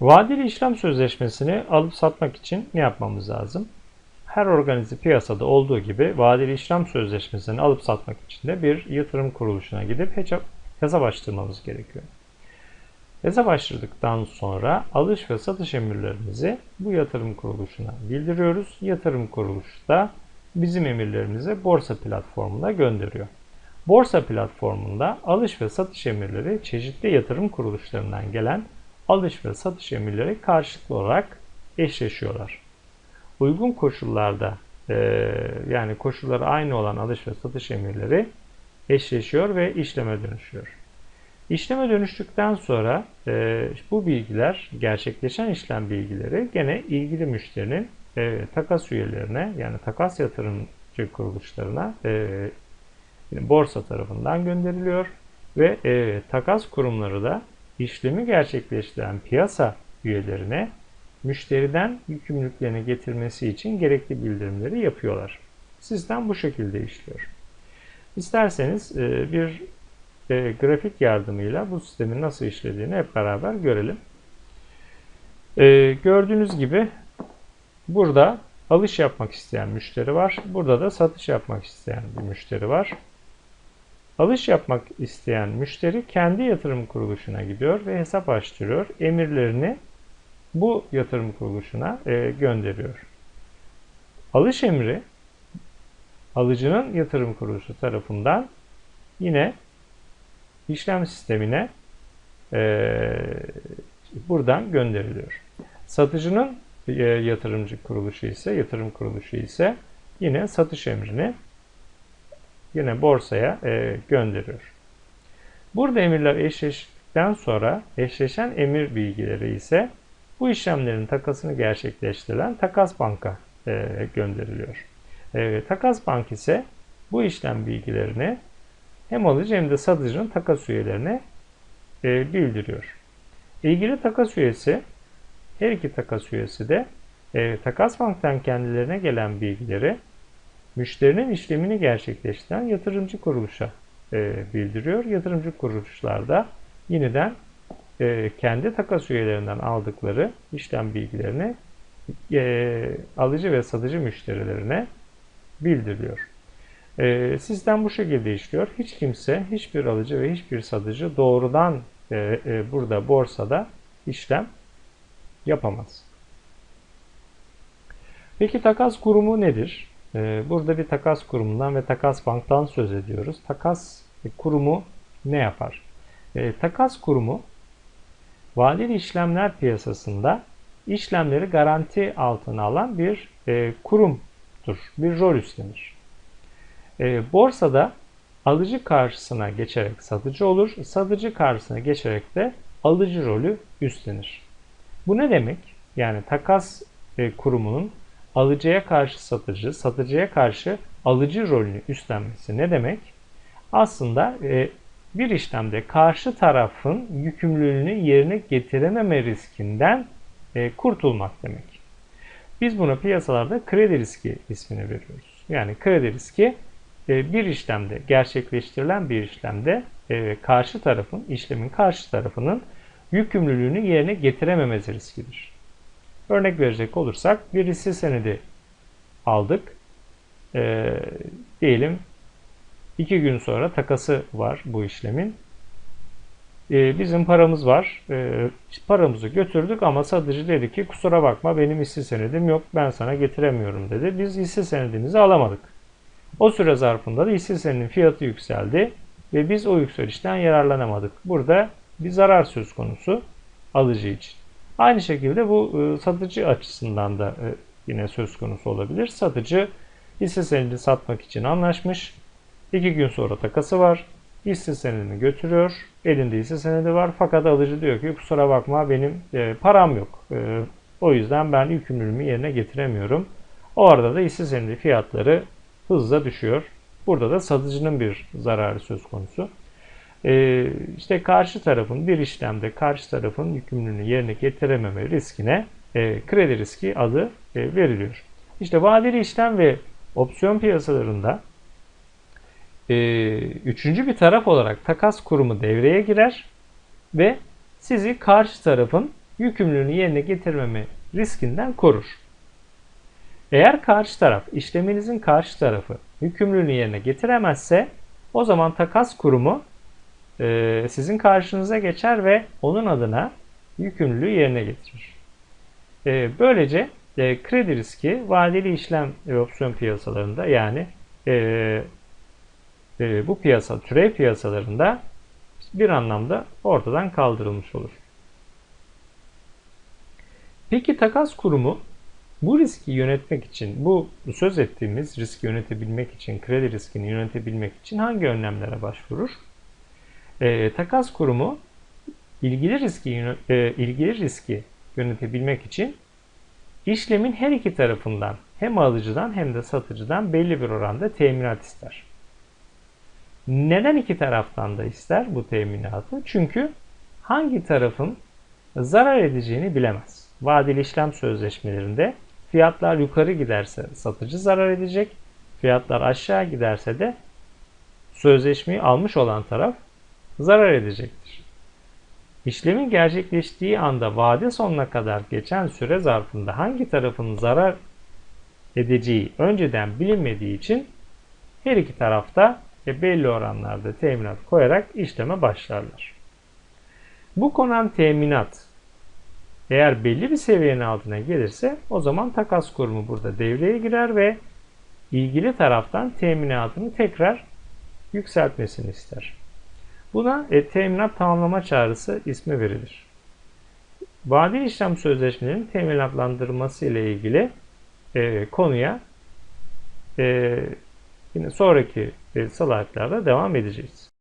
Vadeli işlem sözleşmesini alıp satmak için ne yapmamız lazım? Her organize piyasada olduğu gibi vadeli işlem sözleşmesini alıp satmak için de bir yatırım kuruluşuna gidip hesap, açtırmamız gerekiyor. Hesap açtırdıktan sonra alış ve satış emirlerimizi bu yatırım kuruluşuna bildiriyoruz. Yatırım kuruluşu da bizim emirlerimizi borsa platformuna gönderiyor. Borsa platformunda alış ve satış emirleri çeşitli yatırım kuruluşlarından gelen alış ve satış emirleri karşılıklı olarak eşleşiyorlar. Uygun koşullarda e, yani koşulları aynı olan alış ve satış emirleri eşleşiyor ve işleme dönüşüyor. İşleme dönüştükten sonra e, bu bilgiler, gerçekleşen işlem bilgileri gene ilgili müşterinin e, takas üyelerine yani takas yatırımcı kuruluşlarına borsa tarafından gönderiliyor ve takas kurumları da işlemi gerçekleştiren piyasa üyelerine müşteriden yükümlülüklerini getirmesi için gerekli bildirimleri yapıyorlar. Sistem bu şekilde işliyor. İsterseniz e, bir e, grafik yardımıyla bu sistemin nasıl işlediğini hep beraber görelim. E, gördüğünüz gibi burada alış yapmak isteyen müşteri var. Burada da satış yapmak isteyen bir müşteri var. Alış yapmak isteyen müşteri kendi yatırım kuruluşuna gidiyor ve hesap açtırıyor. Emirlerini bu yatırım kuruluşuna e, gönderiyor. Alış emri alıcının yatırım kuruluşu tarafından yine işlem sistemine e, buradan gönderiliyor. Satıcının e, yatırımcı kuruluşu ise yatırım kuruluşu ise yine satış emrini yine borsaya e, gönderiyor. Burada emirler eşleştikten sonra eşleşen emir bilgileri ise bu işlemlerin takasını gerçekleştirilen takas banka e, gönderiliyor. E, takas bank ise bu işlem bilgilerini hem alıcı hem de satıcının takas üyelerine e, bildiriyor. İlgili takas üyesi her iki takas üyesi de e, takas banktan kendilerine gelen bilgileri müşterinin işlemini gerçekleştiren yatırımcı kuruluşa e, bildiriyor. Yatırımcı kuruluşlarda yeniden e, kendi takas üyelerinden aldıkları işlem bilgilerini e, alıcı ve satıcı müşterilerine bildiriyor. E, sistem bu şekilde işliyor. Hiç kimse, hiçbir alıcı ve hiçbir satıcı doğrudan e, e, burada borsada işlem yapamaz. Peki takas kurumu nedir? E, burada bir takas kurumundan ve takas banktan söz ediyoruz. Takas kurumu ne yapar? E, takas kurumu vadeli işlemler piyasasında işlemleri garanti altına alan bir e, kurumdur, bir rol üstlenir. E, borsada alıcı karşısına geçerek satıcı olur, satıcı karşısına geçerek de alıcı rolü üstlenir. Bu ne demek? Yani takas e, kurumunun alıcıya karşı satıcı, satıcıya karşı alıcı rolünü üstlenmesi ne demek? Aslında e, bir işlemde karşı tarafın yükümlülüğünü yerine getirememe riskinden e, kurtulmak demek. Biz buna piyasalarda kredi riski ismini veriyoruz. Yani kredi riski e, bir işlemde gerçekleştirilen bir işlemde karşı tarafın, işlemin karşı tarafının yükümlülüğünü yerine getirememesi riskidir. Örnek verecek olursak bir hisse senedi aldık. E, diyelim iki gün sonra takası var bu işlemin. E, bizim paramız var. E, paramızı götürdük ama satıcı dedi ki kusura bakma benim hisse senedim yok ben sana getiremiyorum dedi. Biz hisse senedimizi alamadık. O süre zarfında da hisse senedinin fiyatı yükseldi ve biz o yükselişten yararlanamadık. Burada bir zarar söz konusu alıcı için. Aynı şekilde bu e, satıcı açısından da e, yine söz konusu olabilir. Satıcı hisse senedi satmak için anlaşmış. İki gün sonra takası var. Hisse senedini götürüyor. Elinde hisse senedi var. Fakat alıcı diyor ki kusura bakma benim e, param yok. O yüzden ben yükümlülüğümü yerine getiremiyorum. O arada da hisse senedi fiyatları hızla düşüyor. Burada da satıcının bir zararı söz konusu. E, işte karşı tarafın bir işlemde karşı tarafın yükümlülüğünü yerine getirememe riskine e, kredi riski adı e, veriliyor. İşte vadeli işlem ve opsiyon piyasalarında e, üçüncü bir taraf olarak takas kurumu devreye girer ve sizi karşı tarafın yükümlülüğünü yerine getirmeme riskinden korur. Eğer karşı taraf, işleminizin karşı tarafı yükümlülüğünü yerine getiremezse o zaman takas kurumu e, sizin karşınıza geçer ve onun adına yükümlülüğü yerine getirir. E, böylece e, kredi riski vadeli işlem ve opsiyon piyasalarında yani bu piyasa, türev piyasalarında bir anlamda ortadan kaldırılmış olur. Peki takas kurumu bu riski yönetmek için, bu söz ettiğimiz riski yönetebilmek için, kredi riskini yönetebilmek için hangi önlemlere başvurur? E, takas kurumu ilgili riski e, ilgili riski yönetebilmek için işlemin her iki tarafından hem alıcıdan hem de satıcıdan belli bir oranda teminat ister. Neden iki taraftan da ister bu teminatı? Çünkü hangi tarafın zarar edeceğini bilemez. Vadeli işlem sözleşmelerinde fiyatlar yukarı giderse satıcı zarar edecek, fiyatlar aşağı giderse de sözleşmeyi almış olan taraf zarar edecektir. İşlemin gerçekleştiği anda vade sonuna kadar geçen süre zarfında hangi tarafın zarar edeceği önceden bilinmediği için her iki tarafta belli oranlarda teminat koyarak işleme başlarlar. Bu konan teminat eğer belli bir seviyenin altına gelirse o zaman takas kurumu burada devreye girer ve ilgili taraftan teminatını tekrar yükseltmesini ister. Buna e, teminat tamamlama çağrısı ismi verilir. Vadeli işlem sözleşmelerinin teminatlandırılması ile ilgili e, konuya e, yine sonraki e, slaytlarda devam edeceğiz.